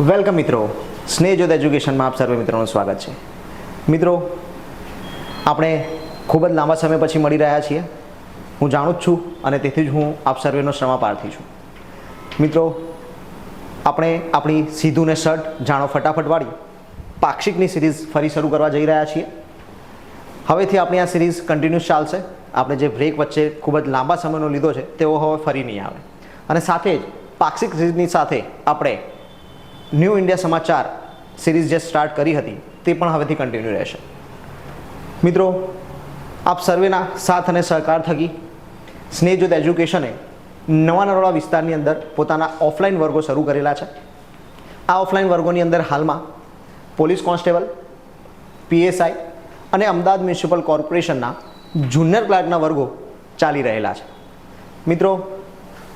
Welcome મિત્રો. સ્નેહજોત એજ્યુકેશનમાં આપ સર્વે મિત્રોનું સ્વાગત છે. મિત્રો, આપણે ખૂબ જ લાંબા સમય પછી મળી રહ્યા છીએ. હું જાણું જ છું અને તેથી જ હું આપ સર્વેનો શ્રમાપાર્થી છું. મિત્રો, આપણે આપણી સીધું ને શર્ટ જાણો ફટાફટવાળી પાક્ષિકની સિરીઝ ફરી શરૂ કરવા જઈ રહ્યા છીએ. હવેથી આપણી આ સિરીઝ કન્ટિન્યુઅસ ચાલશે. આપણે જે બ્રેક વચ્ચે ખૂબ જ લાંબા સમયનો લીધો છે, તેઓ હવે ફરી નહીં આવે. અને સાથે જ પાક્ષિક સિરીઝની સાથે આપણે ન્યૂ ઇન્ડિયા સમાચાર સિરીઝ જે સ્ટાર્ટ કરી હતી, તે પણ હવેથી કન્ટિન્યુ રહેશે. મિત્રો, આપ સર્વેના સાથ અને સહકાર થકી સ્નેહજોત એજ્યુકેશને નવા નરોડા વિસ્તારની અંદર પોતાના ઓફલાઈન વર્ગો શરૂ કરેલા છે. આ ઓફલાઈન વર્ગોની અંદર હાલમાં પોલીસ કોન્સ્ટેબલ, પીએસઆઈ અને અમદાવાદ મ્યુનિસિપલ કોર્પોરેશનના જુનિયર ક્લાર્કના વર્ગો ચાલી રહેલા છે. મિત્રો,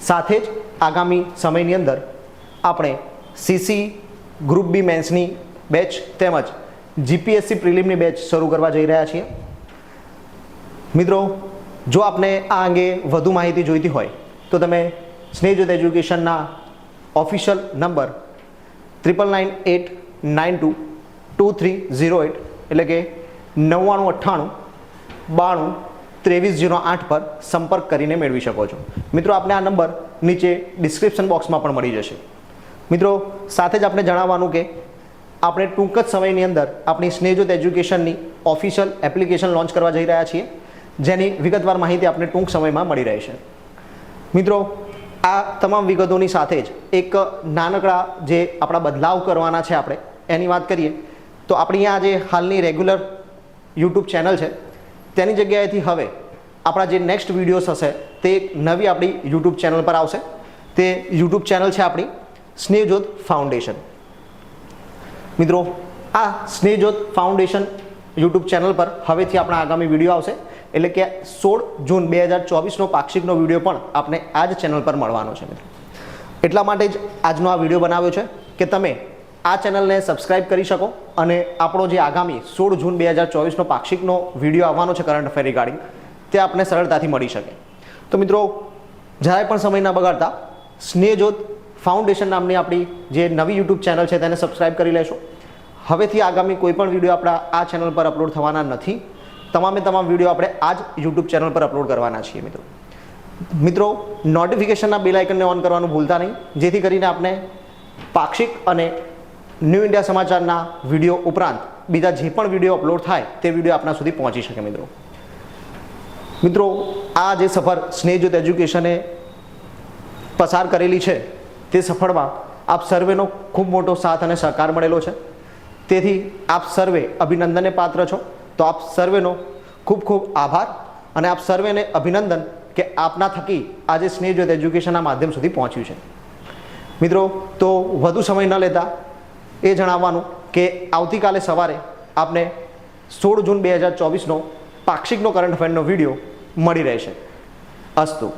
સાથે જ આગામી સમયની અંદર આપણે સીસી ગ્રુપ બી મેન્સની બેચ તેમજ જીપીએસસી પ્રિલિમની બેચ શરૂ કરવા જઈ રહ્યા છીએ. મિત્રો, જો આપને આ અંગે વધુ માહિતી જોઈતી હોય, તો તમે Snehjot એજ્યુકેશનના official number triple nine eight nine two two three zero eight એટલે કે નવ્વાણું અઠ્ઠાણું બાણું ત્રેવીસ જીરો આઠ પર સંપર્ક કરીને મેળવી શકો છો. મિત્રો, આપને આ નંબર નીચે ડિસ્ક્રિપ્શન બોક્સમાં પણ મળી જશે. મિત્રો, સાથે જ આપણે જણાવવાનું કે આપણે ટૂંક જ સમયની અંદર આપણી સ્નેહજોત એજ્યુકેશનની ઓફિશિયલ એપ્લિકેશન લોન્ચ કરવા જઈ રહ્યા છીએ, જેની વિગતવાર માહિતી આપણે ટૂંક સમયમાં મળી રહેશે. મિત્રો, આ તમામ વિગતોની સાથે જ એક નાનકડા જે આપણા બદલાવ કરવાના છે આપણે, એની વાત કરીએ, તો આપણી આ જે હાલની રેગ્યુલર યુટ્યુબ ચેનલ છે, તેની જગ્યાએથી હવે આપણા જે નેક્સ્ટ વિડીયોઝ હશે, તે એક નવી આપણી યુટ્યુબ ચેનલ પર આવશે. તે યુટ્યુબ ચેનલ છે આપણી સ્નેહજોત ફાઉન્ડેશન. મિત્રો, આ સ્નેહજોત ફાઉન્ડેશન યુટ્યુબ ચેનલ પર હવેથી આપણા આગામી વીડિયો આવશે. એટલે કે સોળ જૂન બે હજાર ચોવીસનો પાક્ષિકનો વીડિયો પણ આપણે આ જ ચેનલ પર મળવાનો છે, મિત્રો. એટલા માટે જ આજનો આ વીડિયો બનાવ્યો છે કે તમે આ ચેનલને સબસ્ક્રાઇબ કરી શકો અને આપણો જે આગામી સોળ જૂન બે હજાર ચોવીસનો પાક્ષિકનો વીડિયો આવવાનો છે કરંટ અફેર રિગાર્ડિંગ, તે આપણને સરળતાથી મળી શકે. તો મિત્રો જરાય પણ સમય ના બગાડતા, સ્નેહજોત ફાઉન્ડેશન નામની આપણી જે નવી યુટ્યુબ ચેનલ છે તેને સબસ્ક્રાઈબ કરી લેશો. હવેથી આગામી કોઈ પણ વીડિયો આપણા આ ચેનલ પર અપલોડ થવાના નથી. તમામે તમામ વીડિયો આપણે આ જ યુટ્યુબ ચેનલ પર અપલોડ કરવાના છીએ મિત્રો. મિત્રો નોટિફિકેશનના બેલ ઓન કરવાનું ભૂલતા નહીં. જેથી કરીને આપણે પાક્ષિક અને ન્યૂ ઇન્ડિયા સમાચારના વીડિયો ઉપરાંત બીજા જે પણ વીડિયો અપલોડ થાય તે વીડિયો આપણા સુધી પહોંચી શકે મિત્રો. મિત્રો, આ જે સફર સ્નેહજ્યોત એજ્યુકેશને પસાર કરેલી છે તે સફળમાં આપ સર્વેનો ખૂબ મોટો સાથ અને સહકાર મળેલો છે. તેથી આપ સર્વે અભિનંદનને પાત્ર છો. તો આપ સર્વેનો ખૂબ ખૂબ આભાર અને આપ સર્વેને અભિનંદન કે આપના થકી આજે સ્નેહજ્યોત એજ્યુકેશનના માધ્યમ સુધી પહોંચ્યું છે. મિત્રો, તો વધુ સમય ન લેતા એ જણાવવાનું કે આવતીકાલે સવારે આપને સોળ જૂન બે હજાર ચોવીસનો પાક્ષિકનો કરંટ અફેરનો વીડિયો મળી રહેશે. અસ્તુ.